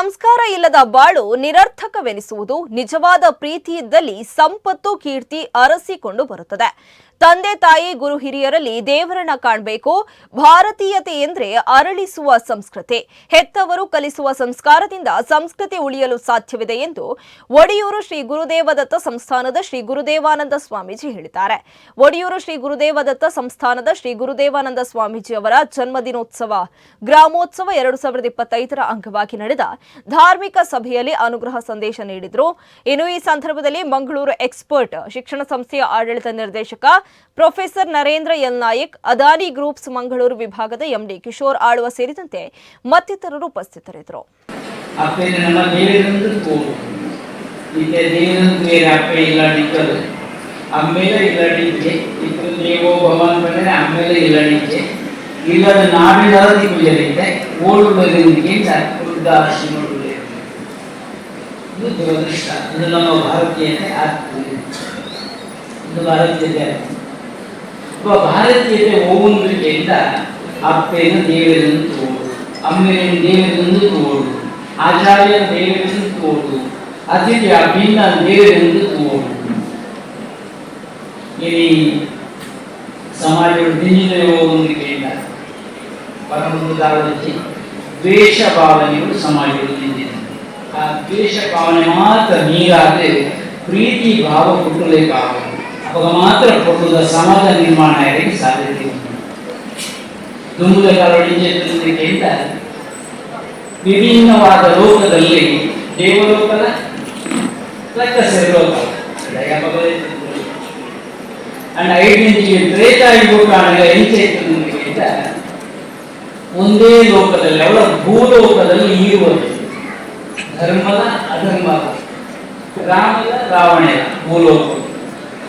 ಸಂಸ್ಕಾರ ಇಲ್ಲದ ಬಾಳು ನಿರರ್ಥಕವೆನಿಸುವುದು ನಿಜವಾದ ಪ್ರೀತಿಯಿದ್ದಲ್ಲಿ ಸಂಪತ್ತು ಕೀರ್ತಿ ಅರಸಿಕೊಂಡು ಬರುತ್ತದೆ. ತಂದೆ ತಾಯಿ ಗುರು ಹಿರಿಯರಲ್ಲಿ ದೇವರನ್ನ ಕಾಣಬೇಕು, ಭಾರತೀಯತೆ ಎಂದ್ರೆ ಅರಳಿಸುವ ಸಂಸ್ಕೃತಿ. ಹೆತ್ತವರು ಕಲಿಸುವ ಸಂಸ್ಕಾರದಿಂದ ಸಂಸ್ಕೃತಿ ಉಳಿಯಲು ಸಾಧ್ಯವಿದೆ ಎಂದು ಒಡಿಯೂರು ಶ್ರೀ ಗುರುದೇವದತ್ತ ಸಂಸ್ಥಾನದ ಶ್ರೀ ಗುರುದೇವಾನಂದ ಸ್ವಾಮೀಜಿ ಹೇಳಿದ್ದಾರೆ. ಒಡಿಯೂರು ಶ್ರೀ ಗುರುದೇವದತ್ತ ಸಂಸ್ಥಾನದ ಶ್ರೀ ಗುರುದೇವಾನಂದ ಸ್ವಾಮೀಜಿ ಅವರ ಜನ್ಮದಿನೋತ್ಸವ, ಗ್ರಾಮೋತ್ಸವ ಎರಡು ಸಾವಿರದ ಇಪ್ಪತ್ತೈದರ ಅಂಗವಾಗಿ ನಡೆದ ಧಾರ್ಮಿಕ ಸಭೆಯಲ್ಲಿ ಅನುಗ್ರಹ ಸಂದೇಶ ನೀಡಿದ್ರು. ಇನ್ನು ಈ ಸಂದರ್ಭದಲ್ಲಿ ಮಂಗಳೂರು ಎಕ್ಸ್ಪರ್ಟ್ ಶಿಕ್ಷಣ ಸಂಸ್ಥೆಯ ಆಡಳಿತ ನಿರ್ದೇಶಕ professor Narendra L Nayak, Adani groups Mangaluru ವಿಭಾಗದ ಎಂಡಿ ಕಿಶೋರ್ ಆಳುವ ಸೇರಿದಂತೆ ಮತ್ತಿತರರು ಉಪಸ್ಥಿತರಿದ್ದರು. ಇಲ್ಲದ ಇದು ದುರದೃಷ್ಟ. ಇದು ನಮ್ಮ ಭಾರತೀಯತೆ ಇದು ಭಾರತೀಯತೆ ಒಬ್ಬ ಭಾರತೀಯತೆ ಹೋಗುವುದರಿಂದ ಅಪ್ಪೆಯನ್ನು ದೇವರನ್ನು ತೋಡು ಅಮ್ಮೇನ ದೇವರನ್ನು ತೋಡು ಆಚಾರ್ಯ ದೇವರನ್ನು ತೋಡು ಅತಿಥಿ ಅಭಿನ್ನ ದೇವರನ್ನು ತೋಡು ಇಲ್ಲಿ ಸಮಾಜಗಳು ದಿನ ಹೋಗುವುದರಿಂದ ಪರಮುದಾರದಲ್ಲಿ ದ್ವೇಷ ಭಾವನೆಗಳು ಸಮಾಜದಲ್ಲಿ ನಿಂತಿದೆ. ಆ ದ್ವೇಷ ಭಾವನೆ ಮಾತ್ರ ನೀರಾದರೆ ಪ್ರೀತಿ, ಭಾವ ಹುಟ್ಟಲೇಕಾಗದು ಅವಾಗ ಮಾತ್ರ ಕುಟುಂಬದ ಸಮಾಜ ನಿರ್ಮಾಣ ಆಗಲಿಕ್ಕೆ ಸಾಧ್ಯತೆ ಉಂಟು. ದುಂಬುದ ಕಳವಳಿಕೆಯಿಂದ ವಿಭಿನ್ನವಾದ ಲೋಕದಲ್ಲಿ ರಕ್ಕಸರ ಲೋಕ. ಅಂಡ್ ಐಡೆಂಟಿಟಿ ತ್ರೇತಾಯುಗಾಣಗಳ ಎಂಚೆತ್ತುವುದರಿಂದ ಒಂದೇ ಲೋಕದಲ್ಲಿ ಅವಳ ಭೂಲೋಕದಲ್ಲಿ ಇರುವುದು. ಧರ್ಮದ ಅಧರ್ಮದ, ರಾಮದ ರಾವಣದ ಭೂಲೋಕ.